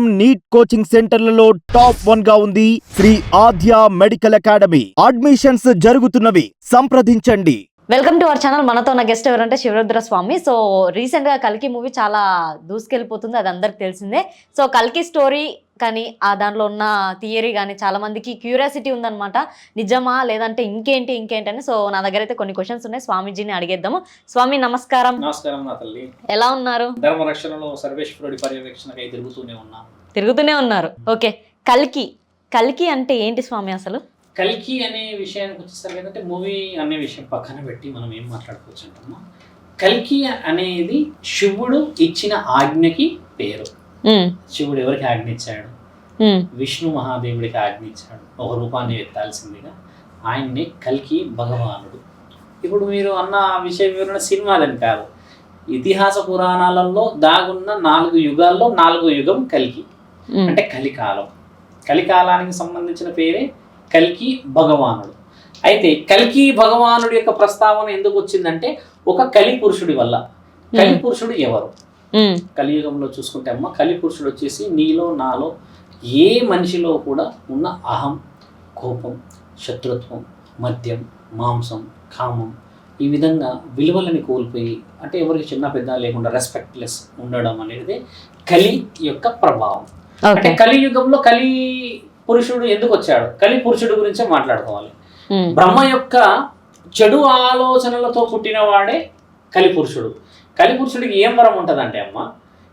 Neat coaching సెంటర్లలో top వన్గా ఉంది Sri Aadya medical academy. Admissions జరుగుతున్నవి. సంప్రదించండి. వెల్కమ్ టు అవర్ ఛానల్ మనతో ఉన్న గెస్ట్ ఎవరంటే శివరుద్ర స్వామి. సో రీసెంట్గా కల్కి మూవీ చాలా దూసుకెళ్ళిపోతుంది అది అందరికి తెలిసిందే. సో కల్కి స్టోరీ కానీ ఆ దాంట్లో ఉన్న థియరీ కానీ చాలా మందికి క్యూరియాసిటీ ఉందన్నమాట. నిజమా? లేదంటే ఇంకేంటి? ఇంకేంటి అని? సో నా దగ్గర అయితే కొన్ని క్వశ్చన్స్ ఉన్నాయి. స్వామీజీని అడిగేద్దాము. స్వామి నమస్కారం. నమస్కారం నా తల్లి. ఎలా ఉన్నారు? ధర్మరక్షణలో సర్వేశ్వరుడి పర్యవేక్షణకై తిరుగుతూనే ఉన్నాను తిరుగుతూనే ఉన్నారు. ఓకే. కల్కి. కల్కి అంటే ఏంటి స్వామి అసలు? కల్కి అనే విషయానికి వచ్చేసరికి ఏంటంటే మూవీ అనే విషయం పక్కన పెట్టి మనం ఏం మాట్లాడుకోవచ్చు అంటున్నాం కల్కి అనేది శివుడు ఇచ్చిన ఆజ్ఞకి పేరు. శివుడు ఎవరికి ఆజ్ఞ ఇచ్చాడు? విష్ణు మహాదేవుడికి ఆజ్ఞ ఇచ్చాడు ఒక రూపాన్ని ఎత్తాల్సిందిగా. ఆయన్ని కల్కి భగవానుడు. ఇప్పుడు మీరు అన్న విషయ వివరణ సినిమాలని కాదు. ఇతిహాస పురాణాలలో దాగున్న నాలుగు యుగాల్లో నాలుగో యుగం కల్కి. అంటే కలికాలం. కలికాలానికి సంబంధించిన పేరే కల్కి భగవానుడు. అయితే కల్కి భగవానుడి యొక్క ప్రస్తావన ఎందుకు వచ్చిందంటే ఒక కలి పురుషుడి వల్ల. కలి పురుషుడు ఎవరు? కలియుగంలో చూసుకుంటే అమ్మ కలి పురుషుడు వచ్చేసి నీలో నాలో ఏ మనిషిలో కూడా ఉన్న అహం కోపం శత్రుత్వం మద్యం మాంసం కామం ఈ విధంగా విలువలని కోల్పోయి అంటే ఎవరికి చిన్న పెద్ద లేకుండా రెస్పెక్ట్లెస్ ఉండడం అనేది కలి యొక్క ప్రభావం. అంటే కలియుగంలో కలి పురుషుడు ఎందుకు వచ్చాడు? కలి పురుషుడు గురించే మాట్లాడుకోవాలి. ఉమ్, బ్రహ్మ యొక్క చెడు ఆలోచనలతో పుట్టినవాడే కలి పురుషుడు. కలి పురుషుడికి ఏం వరం ఉంటుందంటే అమ్మ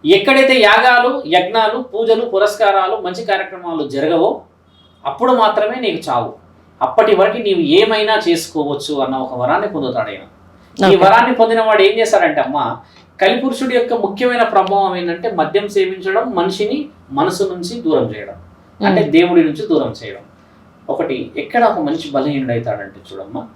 ఎక్కడైతే యాగాలు యజ్ఞాలు పూజలు పురస్కారాలు మంచి కార్యక్రమాలు జరగవో అప్పుడు మాత్రమే నీకు చావు. అప్పటి వరకు నీవు ఏమైనా చేసుకోవచ్చు అన్న ఒక వరాన్ని పొందుతాడు ఆయన. ఈ. వరాన్ని పొందిన వాడు ఏం చేస్తాడంటే అమ్మ కలిపురుషుడి యొక్క ముఖ్యమైన ప్రభావం ఏంటంటే మద్యం సేవించడం మనిషిని మనసు నుంచి దూరం చేయడం అంటే దేవుడి నుంచి దూరం చేయడం. ఒకటి ఎక్కడ ఒక మనిషి బలహీనుడు అవుతాడంటే చూడమ్మా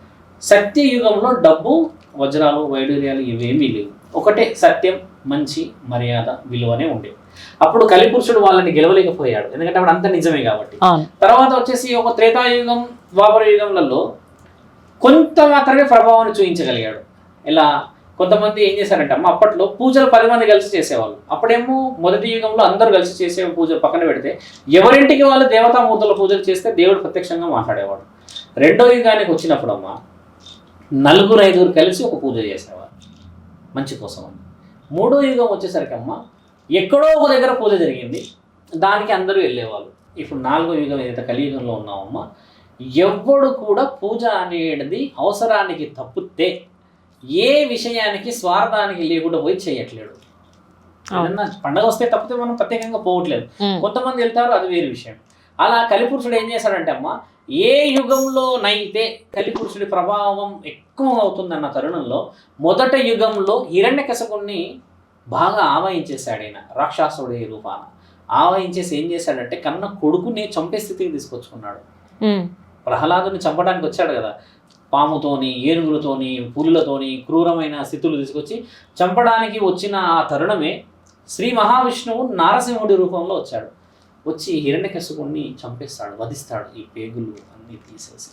సత్యయుగంలో డబ్బు వజ్రాలు వైడూర్యాలు ఇవేమీ లేవు. ఒకటే సత్యం మంచి మర్యాద విలువనే ఉండేవి అప్పుడు కలిపురుషుడు వాళ్ళని గెలవలేకపోయాడు. ఎందుకంటే అప్పుడు అంత నిజమే కాబట్టి. తర్వాత వచ్చేసి ఒక త్రేతాయుగం ద్వాపర యుగంలలో కొంత మాత్రమే ప్రభావాన్ని చూపించగలిగాడు ఇలా కొంతమంది ఏం చేశారంటే అమ్మ అప్పట్లో పూజలు పది మంది కలిసి చేసేవాళ్ళు. అప్పుడేమో మొదటి యుగంలో అందరూ కలిసి చేసే పూజ పక్కన పెడితే ఎవరింటికి వాళ్ళు దేవతామూర్తుల పూజలు చేస్తే దేవుడు ప్రత్యక్షంగా మాట్లాడేవాడు. రెండో యుగానికి వచ్చినప్పుడు అమ్మ నలుగురు ఐదుగురు కలిసి ఒక పూజ చేసేవారు మంచి కోసం మూడో యుగం వచ్చేసరికి అమ్మ ఎక్కడో ఒక దగ్గర పూజ జరిగింది. దానికి అందరూ వెళ్ళేవాళ్ళు. ఇప్పుడు నాలుగో యుగం ఏదైతే కలియుగంలో ఉన్నామమ్మా ఎవ్వడు కూడా పూజ అనేది అవసరానికి తప్పితే ఏ విషయానికి స్వార్థానికి లేకుండా పోయి చేయట్లేడు. పండగ వస్తే తప్పితే మనం ప్రత్యేకంగా పోవట్లేదు. కొంతమంది వెళ్తారు అది వేరే విషయం. అలా కలిపురుషుడు ఏం చేశాడంటే అమ్మ ఏ యుగంలో నైతే కలిపురుషుడి ప్రభావం ఎక్కువ అవుతుందన్న తరుణంలో మొదట యుగంలో హిరణ్యకశపుణ్ణి బాగా ఆవహించేశాడు ఆయన రాక్షసుడి రూపాన. ఆవహించేసి ఏం చేశాడంటే కన్న కొడుకుని చంపే స్థితికి తీసుకొచ్చుకున్నాడు. ప్రహ్లాదుని చంపడానికి వచ్చాడు కదా. పాముతోని ఏనుగులతోని పులులతోని క్రూరమైన స్థితులు తీసుకొచ్చి చంపడానికి వచ్చిన ఆ తరుణమే శ్రీ మహావిష్ణువు నారసింహుడి రూపంలో వచ్చాడు. వచ్చి హిరణ్యకశిపుణ్ణి చంపేస్తాడు వధిస్తాడు ఈ పేగులు అన్నీ తీసేసి.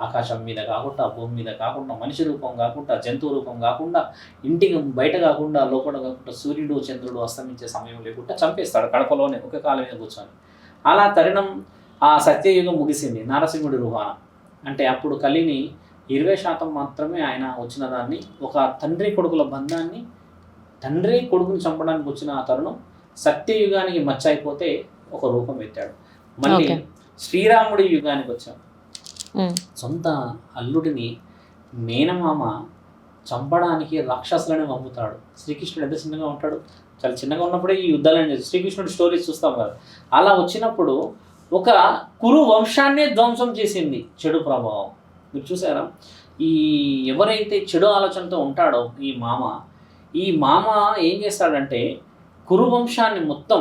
ఆకాశం మీద కాకుండా భూమి మీద కాకుండా మనిషి రూపం కాకుండా జంతువు రూపం కాకుండా ఇంటికి బయట కాకుండా లోపల కాకుండా సూర్యుడు చంద్రుడు అస్తమించే సమయం లేకుండా చంపేస్తాడు కడపలోనే ఒక కాలం మీద కూర్చొని. అలా తరుణం ఆ సత్యయుగం ముగిసింది. నారసింహుడి రూపాన అంటే అప్పుడు కలిని ఇరవై శాతం మాత్రమే ఆయన వచ్చిన దాన్ని ఒక తండ్రి కొడుకుల బంధాన్ని తండ్రి కొడుకుని చంపడానికి వచ్చిన ఆ తరుణం సత్యయుగానికి మచ్చ అయిపోతే ఒక రూపం ఎత్తాడు మళ్ళీ. శ్రీరాముడి యుగానికి వచ్చాం. సొంత అల్లుడిని మేనమామ చంపడానికి రాక్షసులని పంపుతాడు శ్రీకృష్ణుడు ఎంత చిన్నగా ఉంటాడు? చాలా చిన్నగా ఉన్నప్పుడే ఈ యుద్ధాలని శ్రీకృష్ణుడి స్టోరీస్ చూస్తాం కదా. అలా వచ్చినప్పుడు ఒక కురు వంశాన్నే ధ్వంసం చేసింది చెడు ప్రభావం. మీరు చూసారా? ఈ ఎవరైతే చెడు ఆలోచనతో ఉంటాడో ఈ మామ ఈ మామ ఏం చేస్తాడంటే కురు వంశాన్ని మొత్తం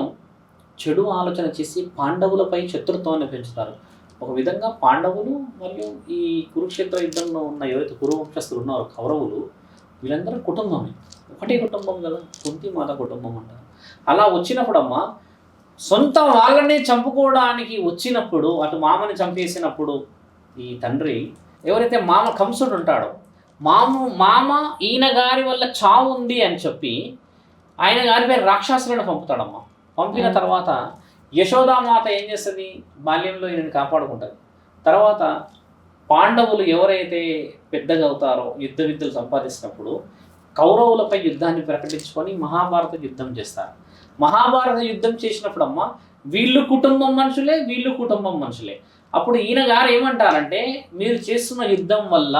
చెడు ఆలోచన చేసి పాండవులపై శత్రుత్వాన్ని పెంచుతారు. ఒక విధంగా పాండవులు మరియు ఈ కురుక్షేత్ర యుద్ధంలో ఉన్న ఎవరైతే కురువంశస్థులు ఉన్నారో కౌరవులు వీళ్ళందరూ కుటుంబమే. ఒకటే కుటుంబం కదా కుంతి మాత కుటుంబం అంటారు అలా వచ్చినప్పుడమ్మా సొంత వాళ్ళని చంపుకోవడానికి వచ్చినప్పుడు అటు మామని చంపేసినప్పుడు ఈ తండ్రి ఎవరైతే మామ కంసుడు ఉంటాడో మామ మామ ఈయన గారి వల్ల చావు ఉంది అని చెప్పి ఆయన గారి పేరు రాక్షసులను పంపుతాడమ్మా. పంపిన. తర్వాత యశోదామాత ఏం చేస్తుంది? బాల్యంలో ఈయనని కాపాడుకుంటుంది తర్వాత పాండవులు ఎవరైతే పెద్దగా అవుతారో యుద్ధ విద్యలు సంపాదిస్తున్నప్పుడు కౌరవులపై యుద్ధాన్ని ప్రకటించుకొని మహాభారత యుద్ధం చేస్తారు. మహాభారత యుద్ధం చేసినప్పుడు అమ్మ వీళ్ళు కుటుంబం మనుషులే వీళ్ళు కుటుంబం మనుషులే. అప్పుడు ఈయన గారు ఏమంటారంటే మీరు చేస్తున్న యుద్ధం వల్ల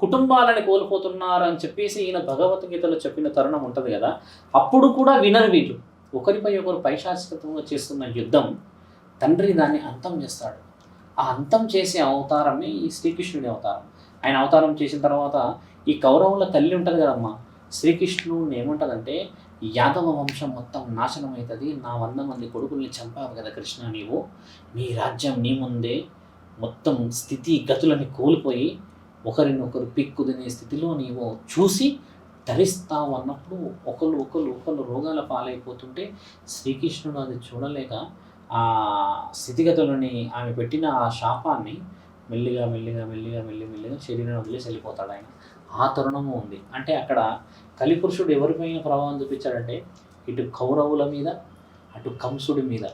కుటుంబాలని కోల్పోతున్నారు అని చెప్పేసి ఈయన భగవద్గీతలో చెప్పిన తరుణం ఉంటుంది కదా. అప్పుడు కూడా వినరు వీళ్ళు. ఒకరిపై ఒకరు పైశాచికతంగా చేస్తున్న యుద్ధం తండ్రి దాన్ని అంతం చేస్తాడు. ఆ అంతం చేసే అవతారమే ఈ శ్రీకృష్ణుడి అవతారం. ఆయన అవతారం చేసిన తర్వాత ఈ కౌరవుల తల్లి ఉంటుంది కదమ్మా శ్రీకృష్ణుడిని ఏముంటుందంటే యాదవ వంశం మొత్తం నాశనం అవుతుంది నా వంద మంది కొడుకుల్ని చంపావు కదా కృష్ణ నీవు నీ రాజ్యం నీ ముందే మొత్తం స్థితి గతులని కోల్పోయి ఒకరినొకరు పిక్కు తినే స్థితిలో నీవు చూసి ధరిస్తావు అన్నప్పుడు ఒకరు ఒకరు ఒకరు రోగాల పాలైపోతుంటే శ్రీకృష్ణుడు అది చూడలేక ఆ స్థితిగతులని ఆమె పెట్టిన ఆ శాపాన్ని మెల్లిగా మెల్లిగా మెల్లిగా మెల్లి మెల్లిగా శరీరం వదిలేసి వెళ్ళిపోతాడు ఆయన. ఆ తరుణము ఉంది. అంటే అక్కడ కలిపురుషుడు ఎవరిపైన ప్రభావం చూపించాడంటే ఇటు కౌరవుల మీద అటు కంసుడి మీద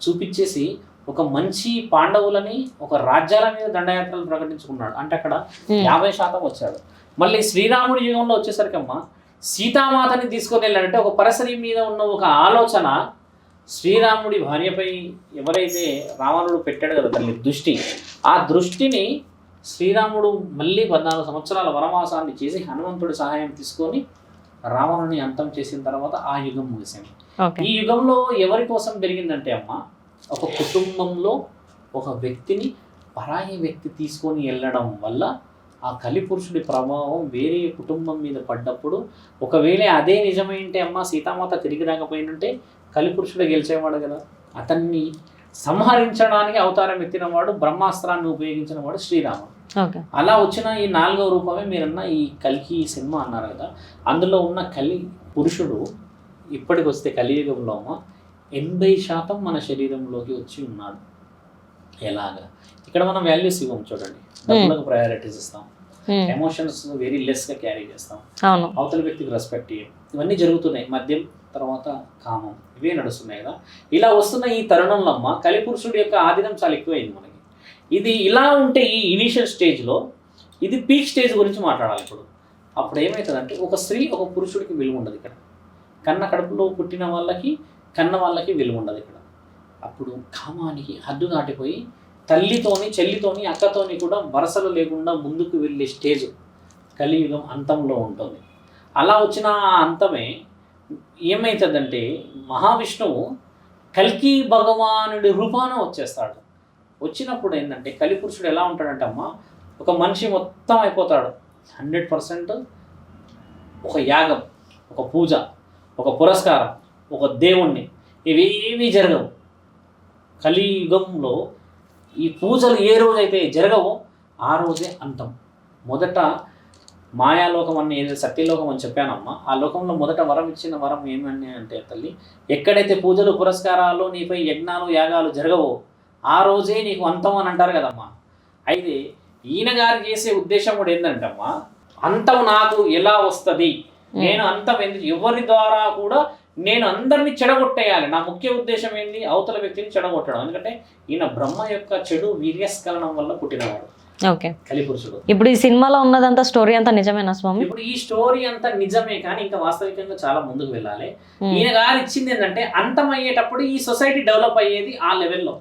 చూపించేసి ఒక మంచి పాండవులని ఒక రాజ్యాల మీద దండయాత్రలు ప్రకటించుకున్నాడు. అంటే అక్కడ. యాభై శాతం వచ్చాడు మళ్ళీ శ్రీరాముడి యుగంలో వచ్చేసరికి అమ్మ సీతామాతని తీసుకొని వెళ్ళాడంటే ఒక పరసరి మీద ఉన్న ఒక ఆలోచన శ్రీరాముడి భార్యపై ఎవరైతే రావణుడు పెట్టాడు కదా తల్లి దృష్టి ఆ దృష్టిని శ్రీరాముడు మళ్ళీ పద్నాలుగు సంవత్సరాల వనవాసాన్ని చేసి హనుమంతుడి సహాయం తీసుకొని రావణుని అంతం చేసిన తర్వాత ఆ యుగం ముగిసింది. ఈ యుగంలో ఎవరి కోసం జరిగిందంటే అమ్మ ఒక కుటుంబంలో ఒక వ్యక్తిని పరాయి వ్యక్తి తీసుకొని వెళ్ళడం వల్ల ఆ కలిపురుషుడి ప్రభావం వేరే కుటుంబం మీద పడ్డప్పుడు ఒకవేళ అదే నిజమైంటే అమ్మ సీతామాత తిరిగి రాకపోయినంటే కలిపురుషుడు గెలిచేవాడు కదా. అతన్ని సంహరించడానికి అవతారం ఎత్తినవాడు బ్రహ్మాస్త్రాన్ని ఉపయోగించిన వాడు శ్రీరాముడు. అలా వచ్చిన ఈ నాలుగవ రూపమే మీరన్న ఈ కలికి సినిమా అన్నారు కదా. అందులో ఉన్న కలి పురుషుడు ఇప్పటికి వస్తే కలియుగంలో ఎనభై శాతం మన శరీరంలోకి వచ్చి ఉన్నాడు. ఎలాగా? ఇక్కడ మనం వాల్యూస్ ఇవ్వం చూడండి. డబ్బులకు ప్రయారిటీస్ ఇస్తాం. ఎమోషన్స్ వెరీ లెస్గా క్యారీ చేస్తాం. అవతల వ్యక్తికి రెస్పెక్ట్ ఇవ్వం ఇవన్నీ జరుగుతున్నాయి. మద్యం తర్వాత కామం. ఇవే నడుస్తున్నాయి కదా. ఇలా వస్తున్న ఈ తరుణంలో అమ్మ కలిపురుషుడి యొక్క ఆధీనం చాలా ఎక్కువైంది మనకి. ఇది ఇలా ఉంటే ఈ ఇనీషియల్ స్టేజ్లో ఇది పీక్ స్టేజ్ గురించి మాట్లాడాలి ఇప్పుడు. అప్పుడు ఏమవుతుందంటే ఒక స్త్రీ ఒక పురుషుడికి విలువ ఉండదు ఇక్కడ. కన్న కడుపులో పుట్టిన వాళ్ళకి కన్న వాళ్ళకి విలువ ఉండదు ఇక్కడ. అప్పుడు కామానికి హద్దు దాటిపోయి తల్లితోని చెల్లితోని అక్కతోని కూడా వరసలు లేకుండా ముందుకు వెళ్ళే స్టేజ్ కలియుగం అంతంలో ఉంటుంది. అలా వచ్చిన ఆ అంతమే ఏమవుతుందంటే మహావిష్ణువు కల్కి భగవానుడి రూపాన వచ్చేస్తాడు. వచ్చినప్పుడు ఏంటంటే కలిపురుషుడు ఎలా ఉంటాడంటే అమ్మ ఒక మనిషి మొత్తం అయిపోతాడు. హండ్రెడ్ పర్సెంట్ ఒక యాగం ఒక పూజ ఒక పురస్కారం. ఒక దేవుణ్ణి. ఇవేమీ జరగవు. కలియుగంలో ఈ పూజలు ఏ రోజైతే జరగవో ఆ రోజే అంతం. మొదట మాయాలోకం అని ఏదైతే సత్యలోకం అని చెప్పానమ్మా ఆ లోకంలో మొదట వరం ఇచ్చిన వరం ఏమని అంటే తల్లి ఎక్కడైతే పూజలు పురస్కారాలు నీపై యజ్ఞాలు యాగాలు జరగవో ఆ రోజే నీకు అంతం అని అంటారు కదమ్మా. అయితే ఈయన గారు చేసే ఉద్దేశం కూడా ఏంటంటే అమ్మా అంతం నాకు ఎలా వస్తుంది? నేను అంతం ఎందుకు? ఎవరి ద్వారా కూడా నేను అందరినీ చెడగొట్టేయాలి. నా ముఖ్య ఉద్దేశం ఏంటి అవతల వ్యక్తిని చెడగొట్టడం. ఎందుకంటే ఈయన బ్రహ్మ యొక్క చెడు వీర్యస్కలనం వల్ల పుట్టినవాడు. ఓకే. కలిపురుషుడు. ఇప్పుడు ఈ సినిమాలో ఉన్నదంతా స్టోరీ అంతా నిజమేనా స్వామి? ఇప్పుడు ఈ స్టోరీ అంతా నిజమే కానీ ఇంకా వాస్తవికంగా చాలా ముందుకు వెళ్ళాలి. ఈయన గారు ఇచ్చింది ఏంటంటే అంతం అయ్యేటప్పుడు ఈ సొసైటీ డెవలప్ అయ్యేది ఆ లెవెల్లో.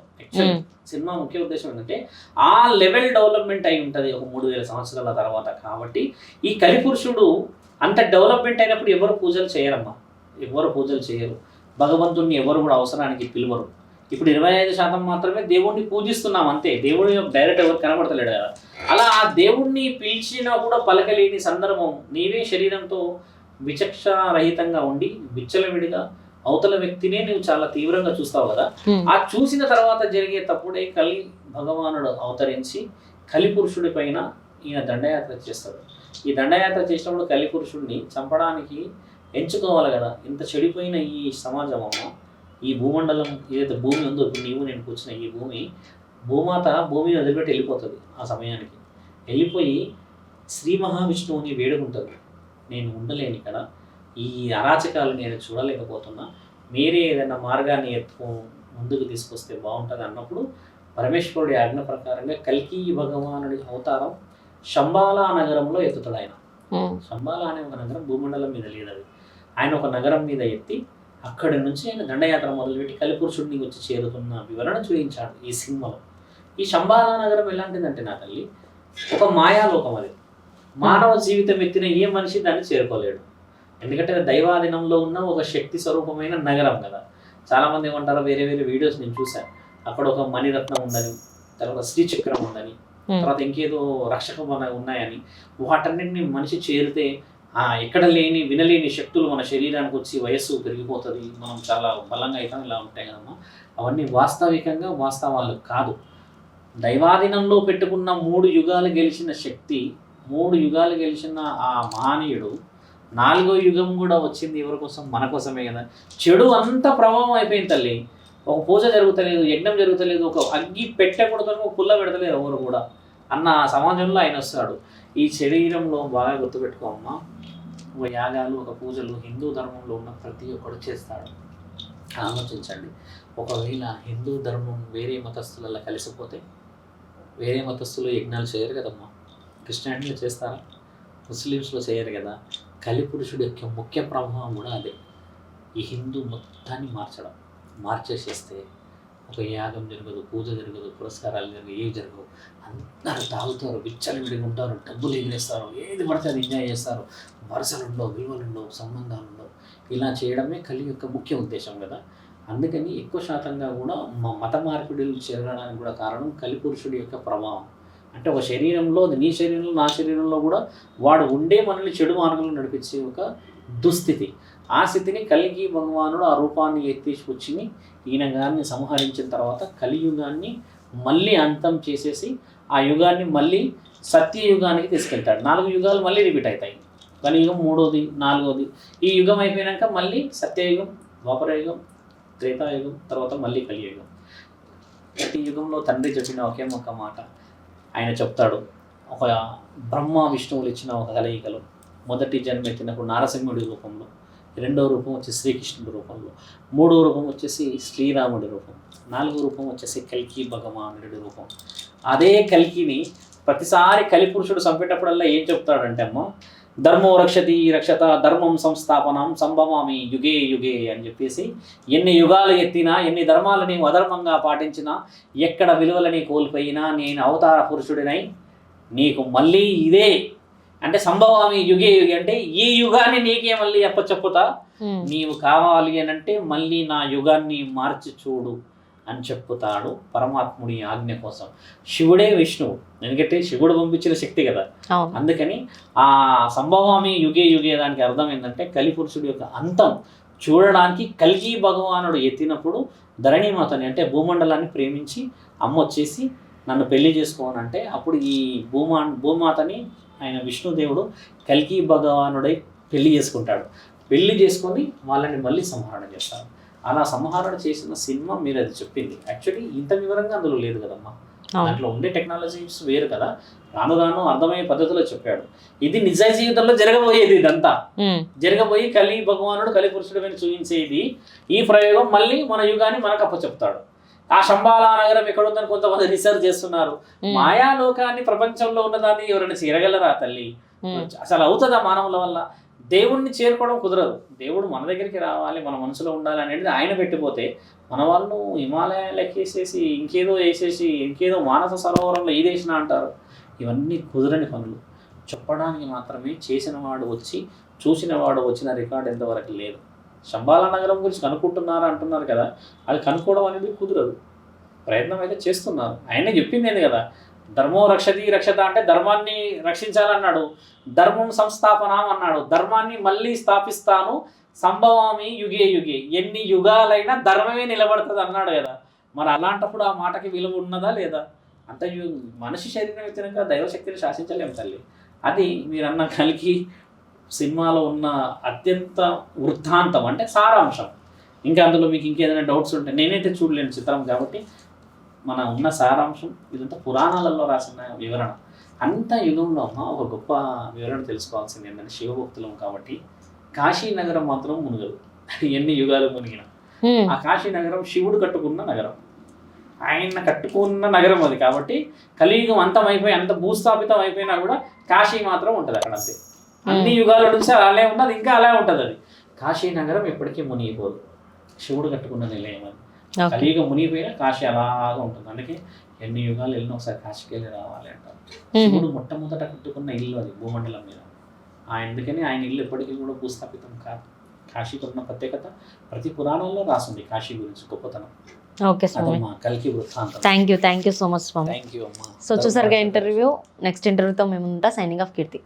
సినిమా ముఖ్య ఉద్దేశం ఏంటంటే ఆ లెవెల్ డెవలప్మెంట్ అయి ఉంటుంది ఒక మూడు వేల సంవత్సరాల తర్వాత. కాబట్టి ఈ కలిపురుషుడు అంత డెవలప్మెంట్ అయినప్పుడు ఎవరు పూజలు చేయరమ్మా? ఎవరు పూజలు చేయరు. భగవంతుణ్ణి ఎవరు కూడా అవసరానికి పిలువరు. ఇప్పుడు ఇరవై ఐదు శాతం మాత్రమే దేవుణ్ణి పూజిస్తున్నాం అంతే. దేవుడి డైరెక్ట్ ఎవరు కనబడతలేడు కదా. అలా ఆ దేవుణ్ణి పిలిచినా కూడా పలకలేని సందర్భం నీవే శరీరంతో విచక్షణ రహితంగా ఉండి విచ్చలవిడిగా అవతల వ్యక్తినే నువ్వు చాలా తీవ్రంగా చూస్తావు కదా. ఆ చూసిన తర్వాత జరిగే తప్పుడే కలి భగవానుడు అవతరించి కలిపురుషుడి పైన ఈయన దండయాత్ర చేస్తాడు. ఈ దండయాత్ర చేసినప్పుడు కలిపురుషుడిని చంపడానికి ఎంచుకోవాలి కదా. ఇంత చెడిపోయిన ఈ సమాజం అమ్మ ఈ భూమండలం ఏదైతే భూమి ఉందో ఇప్పుడు నీవు నేను కూర్చున్న ఈ భూమి భూమాత భూమిని వదిలిపెట్టి వెళ్ళిపోతుంది ఆ సమయానికి. వెళ్ళిపోయి శ్రీ మహావిష్ణువుని వేడుకుంటుంది. నేను ఉండలేను ఇక్కడ. ఈ అరాచకాలు నేను చూడలేకపోతున్నా. మీరే ఏదైనా మార్గాన్ని ఎత్తుకు ముందుకు తీసుకొస్తే బాగుంటుంది అన్నప్పుడు పరమేశ్వరుడి ఆజ్ఞ ప్రకారంగా కల్కి భగవానుడి అవతారం శంబాలా నగరంలో ఎత్తుతాడు ఆయన. శంబాలా అనే ఒక నగరం భూమండలం మీద లేదు అది ఆయన ఒక నగరం మీద ఎత్తి అక్కడి నుంచి ఆయన దండయాత్ర మొదలుపెట్టి కలిపురుషుడిని వచ్చి చేరుతున్న వివరణ చూపించాడు ఈ సినిమాలో ఈ శంబాలా నగరం ఎలాంటిదంటే నా తల్లి ఒక మాయాలోకం అది. మానవ జీవితం ఎత్తిన ఏ మనిషి దాన్ని చేరుకోలేడు. ఎందుకంటే దైవాధీనంలో ఉన్న ఒక శక్తి స్వరూపమైన నగరం కదా. చాలా మంది ఏమంటారో వేరే వేరే వీడియోస్ నేను చూశాను. అక్కడ ఒక మణిరత్నం ఉందని తర్వాత శ్రీచక్రం ఉందని తర్వాత ఇంకేదో రక్షక ఉన్నాయని వాటన్నిటిని మనిషి చేరితే ఎక్కడ లేని వినలేని శక్తులు మన శరీరానికి వచ్చి వయస్సు పెరిగిపోతుంది. మనం చాలా బలంగా అవుతాం ఇలా ఉంటాయి కదమ్మా. అవన్నీ వాస్తవికంగా వాస్తవాలు కాదు. దైవాధీనంలో పెట్టుకున్న మూడు యుగాలు గెలిచిన శక్తి మూడు యుగాలు గెలిచిన ఆ మహనీయుడు నాలుగో యుగం కూడా వచ్చింది ఎవరి కోసం? మన కోసమే కదా. చెడు అంత ప్రభావం అయిపోయింది తల్లి. ఒక పూజ జరుగుతలేదు యజ్ఞం జరుగుతలేదు ఒక అగ్గి పెట్టకూడదని ఒక పుల్ల పెడతలేదు ఎవరు కూడా. అన్న సమాజంలో ఆయన వస్తాడు. ఈ శరీరంలో బాగా గుర్తుపెట్టుకోమ్మా ఒక యాగాలు ఒక పూజలు హిందూ ధర్మంలో ఉన్న ప్రతి ఒక్కడు చేస్తాడు. ఆలోచించండి. ఒకవేళ హిందూ ధర్మం వేరే మతస్థులలో కలిసిపోతే వేరే మతస్థులు యజ్ఞాలు చేయరు కదమ్మా. క్రిస్టియానిటీలో చేస్తారా? ముస్లిమ్స్లో చేయరు కదా. కలిపురుషుడు యొక్క ముఖ్య ప్రభావం కూడా అదే. ఈ హిందూ మొత్తాన్ని మార్చడం మార్చేసేస్తే ఒక యాగం జరగదు పూజ జరగదు పురస్కారాలు జరగదు ఏవి జరగవు. అందరూ తాగుతారు విచ్చలు విడిగా ఉంటారు డబ్బులు ఎగిరేస్తారు ఏది పడితే అది ఎంజాయ్ చేస్తారు. వరుసలుండవు విలువలుండవు సంబంధాలుండవు ఇలా చేయడమే కలి యొక్క ముఖ్య ఉద్దేశం కదా. అందుకని ఎక్కువ శాతంగా కూడా మ- మత మార్పిడులు జరగడానికి కూడా కారణం కలిపురుషుడి యొక్క ప్రభావం. అంటే ఒక శరీరంలో నీ శరీరంలో నా శరీరంలో కూడా వాడు ఉండే మనల్ని చెడు మార్గంలో నడిపించే ఒక దుస్థితి. ఆ స్థితిని కలిగి భగవానుడు ఆ రూపాన్ని ఎత్తిసుకొచ్చి ఈయన గారిని సంహరించిన తర్వాత కలియుగాన్ని మళ్ళీ అంతం చేసేసి ఆ యుగాన్ని మళ్ళీ సత్యయుగానికి తీసుకెళ్తాడు. నాలుగు యుగాలు మళ్ళీ రిపీట్ అవుతాయి. కలియుగం మూడోది నాలుగోది. ఈ యుగం అయిపోయినాక మళ్ళీ సత్యయుగం ద్వాపరయుగం త్రేతాయుగం తర్వాత మళ్ళీ కలియుగం. ప్రతి యుగంలో తండ్రి చెప్పిన ఒకే ఒక మాట. ఆయన చెప్తాడు ఒక బ్రహ్మ విష్ణువులు ఇచ్చిన ఒక కలయికలో. మొదటి జన్మ ఎత్తినప్పుడు నారసింహుడి రూపంలో. రెండవ రూపం వచ్చి శ్రీకృష్ణుడి రూపంలో. మూడో రూపం వచ్చేసి శ్రీరాముడి రూపం. నాలుగవ రూపం వచ్చేసి కల్కి భగవానుడి రూపం. అదే కల్కిని ప్రతిసారి కలిపురుషుడు చంపేటప్పుడల్లా ఏం చెప్తాడంటే అమ్మ ధర్మో రక్షతి రక్షత ధర్మం సంస్థాపనం సంభవామి యుగే యుగే అని చెప్పేసి ఎన్ని యుగాలు ఎత్తినా ఎన్ని ధర్మాలని అధర్మంగా పాటించినా ఎక్కడ విలువలని కోల్పోయినా నేను అవతార పురుషుడినై నీకు మళ్ళీ ఇదే అంటే సంభవామి యుగే యుగే అంటే ఈ యుగాన్ని నీకే మళ్ళీ అప్పచెప్పుతా. ఉమ్, నీవు కావాలి అని అంటే మళ్ళీ నా యుగాన్ని మార్చి చూడు అని చెప్పుతాడు పరమాత్ముడి ఆజ్ఞ కోసం. శివుడే విష్ణువు. ఎందుకంటే శివుడు పంపించిన శక్తి కదా. అందుకని ఆ సంభవామి యుగే యుగే దానికి అర్థం ఏంటంటే కలిపురుషుడి యొక్క అంతం చూడడానికి కల్కి భగవానుడు ఎత్తినప్పుడు ధరణిమాతని అంటే భూమండలాన్ని ప్రేమించి అమ్మ వచ్చేసి నన్ను పెళ్ళి చేసుకోనంటే అప్పుడు ఈ భూమా భూమాతని ఆయన విష్ణుదేవుడు కల్కి భగవానుడై పెళ్ళి చేసుకుంటాడు. పెళ్ళి చేసుకొని వాళ్ళని మళ్ళీ సంహరణ చేస్తారు. అలా సంహరణ చేసిన సినిమా మీరు అది చెప్పింది. యాక్చువల్లీ ఇంత వివరంగా అందులో లేదు కదమ్మా. దాంట్లో ఉండే టెక్నాలజీస్ వేరు కదా. రాను రాను అర్థమయ్యే పద్ధతిలో చెప్పాడు. ఇది నిజ జీవితంలో జరగబోయేది ఇదంతా. జరగబోయి కలి భగవానుడు కలి పురుషుడు అని చూపించేది ఈ ప్రయోగం మళ్ళీ మన యుగాన్ని మనకు అప్పచెప్తాడు ఆ శంబాలా నగరం ఎక్కడ ఉందని కొంతమంది రీసెర్చ్ చేస్తున్నారు. మాయాలోకాన్ని ప్రపంచంలో ఉన్నదాన్ని ఎవరైనా చేరగలరా తల్లి? అసలు అవుతుందా మానవుల వల్ల? దేవుణ్ణి చేరుకోవడం కుదరదు. దేవుడు మన దగ్గరికి రావాలి మన మనసులో ఉండాలి అనేది ఆయన పెట్టిపోతే మన వాళ్ళు హిమాలయాలు ఎక్కేసేసి ఇంకేదో వేసేసి ఇంకేదో మానస సరోవరంలో ఈదేసిన అంటారు. ఇవన్నీ కుదరని పనులు. చెప్పడానికి మాత్రమే చేసిన వాడు వచ్చి చూసిన వాడు వచ్చిన రికార్డ్ ఎంతవరకు లేదు. శంబాలా నగరం గురించి కనుక్కుంటున్నారు అంటున్నారు కదా అది కనుక్కోవడం అనేది కుదరదు. ప్రయత్నం అయితే చేస్తున్నారు. ఆయనే చెప్పింది ఏంది కదా ధర్మం రక్షతి రక్షత అంటే ధర్మాన్ని రక్షించాలన్నాడు ధర్మం సంస్థాపనం అన్నాడు ధర్మాన్ని మళ్ళీ స్థాపిస్తాను సంభవామి యుగే యుగే ఎన్ని యుగాలైనా ధర్మమే నిలబడుతుంది అన్నాడు కదా. మరి అలాంటప్పుడు ఆ మాటకి విలువ ఉన్నదా లేదా? అంత మనిషి శరీరం ఎత్తినాక దైవశక్తిని శాసించలేము తల్లి. అది మీరన్న కలికి సినిమాలో ఉన్న అత్యంత వృత్తాంతం అంటే సారాంశం. ఇంకా అందులో మీకు ఇంకేదైనా డౌట్స్ ఉంటే నేనైతే చూడలేను చిత్రం కాబట్టి మన ఉన్న సారాంశం ఇదంతా పురాణాలలో రాసిన వివరణ. అంత యుగంలో అమ్మ ఒక గొప్ప వివరణ తెలుసుకోవాల్సింది ఏంటంటే శివభక్తులం కాబట్టి కాశీ నగరం మాత్రం మునుగదు ఎన్ని యుగాలు మునిగిన. ఆ కాశీ నగరం శివుడు కట్టుకున్న నగరం. ఆయన కట్టుకున్న నగరం అది కాబట్టి కలియుగం అంతం అయిపోయి అంత భూస్థాపితం అయిపోయినా కూడా కాశీ మాత్రం ఉంటుంది అక్కడ అంతే అన్ని యుగాల నుంచి అలానే ఉన్నది ఇంకా అలా ఉంటుంది అది. కాశీ నగరం ఎప్పటికీ మునిగిపోదు. శివుడు కట్టుకున్న నిలయం అది. కలియుగం మునిగిపోయినా కాశీ అలాగా ఉంటుంది. అందుకే ఎన్ని యుగాలు వెళ్ళినా ఒకసారి కాశీకి వెళ్ళి రావాలి అంటారు. శివుడు మొట్టమొదట కట్టుకున్న ఇల్లు అది భూమండలం మీద. అందుకని ఆయన ఇల్లు ఎప్పటికీ కూడా భూస్థాపితం కాదు. కాశీకి ఉన్న ప్రత్యేకత ప్రతి పురాణంలో రాసింది కాశీ గురించి గొప్పతనం. Okay Swami. Thank you thank you so much Swami. Thank you అమ్మా. సో చూసారుగా ఇంటర్వ్యూ. నెక్స్ట్ ఇంటర్వ్యూతో మేము ఉంటా. Signing off Keerthi.